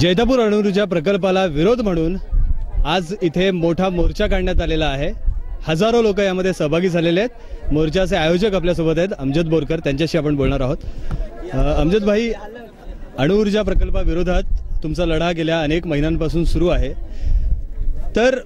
जैतापूर अणुऊर्जा प्रकल्पाला विरोध म्हणून आज इथे मोठा मोर्चा काढण्यात आलेला आहे. हजारो लोक यामध्ये सहभागी झालेले आहेत. मोर्चाचे आयोजक आपल्यासोबत आहेत अमजद बोरकर. त्यांच्याशी आपण बोलणार आहोत. अमजद भाई अणुऊर्जा प्रकल्पाविरोधात तुमचा लढा गेल्या अनेक महिन्यांपासून सुरू आहे. तर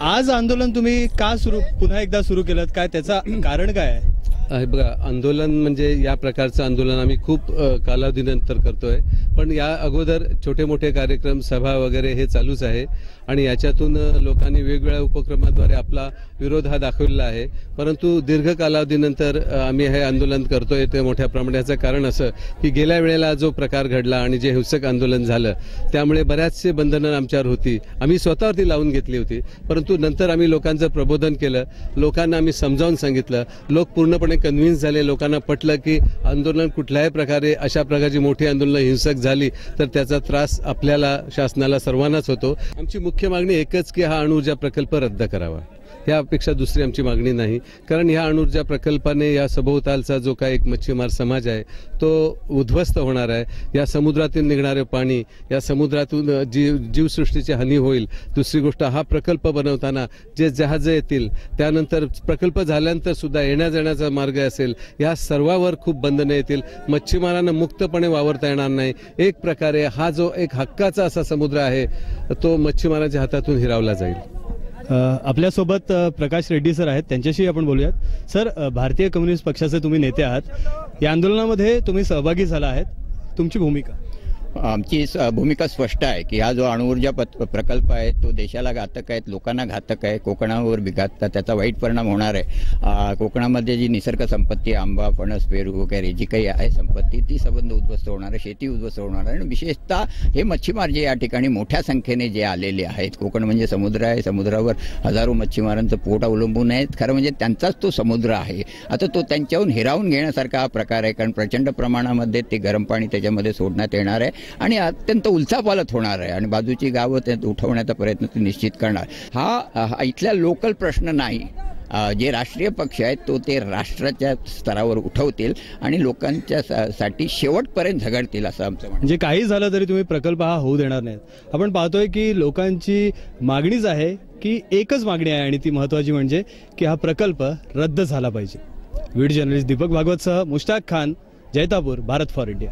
आज आंदोलन तुम्ही का सुरू पुन्हा एकदा सुरू केलं काय त्याचा कारण काय आहे? बघा आंदोलन म्हणजे या प्रकारचं आंदोलन आम्ही खूप कालावधीनंतर करतोय. पण या अगोदर छोटे मोठे कार्यक्रम सभा वगैरे हे चालूच आहे. आणि याच्यातून लोकांनी वेगवेगळ्या उपक्रमाद्वारे आपला विरोध हा दाखवलेला आहे. परंतु दीर्घ कालावधीनंतर आम्ही हे आंदोलन करतोय ते मोठ्या प्रमाणाचं कारण असं की गेल्या वेळेला जो प्रकार घडला आणि जे हिंसक आंदोलन झालं त्यामुळे बऱ्याचसे बंधनं आमच्यावर होती. आम्ही स्वतःवरती लावून घेतली होती. परंतु नंतर आम्ही लोकांचं प्रबोधन केलं. लोकांना आम्ही समजावून सांगितलं. लोक पूर्णपणे कन्व्हिन्स झाले लोकांना पटलं की आंदोलन कुठल्याही प्रकारे अशा प्रकारची मोठी आंदोलनं हिंसक झाली तर त्याचा त्रास आपल्याला शासनाला सर्वांनाच होतो. आमची मुख्य मागणी एकच की हा अणुऊर्जा प्रकल्प रद्द करावा. यापेक्षा दुसरी आमची मागणी नाही. कारण ह्या अणुर्जा प्रकल्पाने या सभोवतालचा जो काही एक मच्छीमार समाज आहे तो उद्ध्वस्त होणार आहे. या समुद्रातून निघणारे पाणी या समुद्रातून जीव जीवसृष्टीची हानी होईल दुसरी गोष्ट हा प्रकल्प बनवताना जे जहाजं येतील त्यानंतर प्रकल्प झाल्यानंतर सुद्धा येण्या जाण्याचा मार्ग असेल या सर्वावर खूप बंधनं येतील. मच्छीमारांना मुक्तपणे वावरता येणार नाही. एक प्रकारे हा जो एक हक्काचा असा समुद्र आहे तो मच्छीमारांच्या हातातून हिरावला जाईल. आपल्यासोबत प्रकाश रेड्डी सर आहेत. त्यांच्याशी आपण बोलूयात. सर भारतीय कम्युनिस्ट पक्षाचे तुम्ही नेते आहात. या आंदोलनामध्ये तुम्ही सहभागी झाला आहेत. तुमची भूमिका? आमची भूमिका स्पष्ट आहे की हा जो अणुऊर्जा पत- प्रकल्प आहे तो देशाला घातक आहे लोकांना घातक आहे कोकणावर बिघातता त्याचा वाईट परिणाम होणार आहे. कोकणामध्ये जी निसर्ग संपत्ती आंबा फणस पेरू वगैरे जी काही आहे संपत्ती ती संबंध उद्ध्वस्त होणार आहे शेती उद्ध्वस्त होणार आहे. आणि विशेषतः हे मच्छीमार जे या ठिकाणी मोठ्या संख्येने जे आलेले आहेत कोकण म्हणजे समुद्र आहे समुद्रावर हजारो मच्छीमारांचं पोट अवलंबून आहेत. खरं म्हणजे त्यांचाच तो समुद्र आहे. आता तो त्यांच्याहून हिरावून घेण्यासारखा हा प्रकार आहे कारण प्रचंड प्रमाणामध्ये ते गरम पाणी त्याच्यामध्ये सोडण्यात येणार आहे. आणि अत्यंत उलथापालत होणार आहे. आणि बाजूची गावं ते उठवण्याचा प्रयत्न ते निश्चित करणार. हा हा इथल्या लोकल प्रश्न नाही. जे राष्ट्रीय पक्ष आहेत तो ते राष्ट्राच्या स्तरावर उठवतील आणि लोकांच्या सा- साठी शेवटपर्यंत झगडतील असं आमचं म्हणजे काही झालं तरी तुम्ही प्रकल्प हा होऊ देणार नाहीत. आपण पाहतोय की लोकांची मागणीच आहे की एकच मागणी आहे आणि ती महत्वाची म्हणजे की हा प्रकल्प रद्द झाला पाहिजे. व्हिडिओ जर्नलिस्ट दीपक भागवतसह मुश्ताक खान जैतापूर भारत फॉर इंडिया.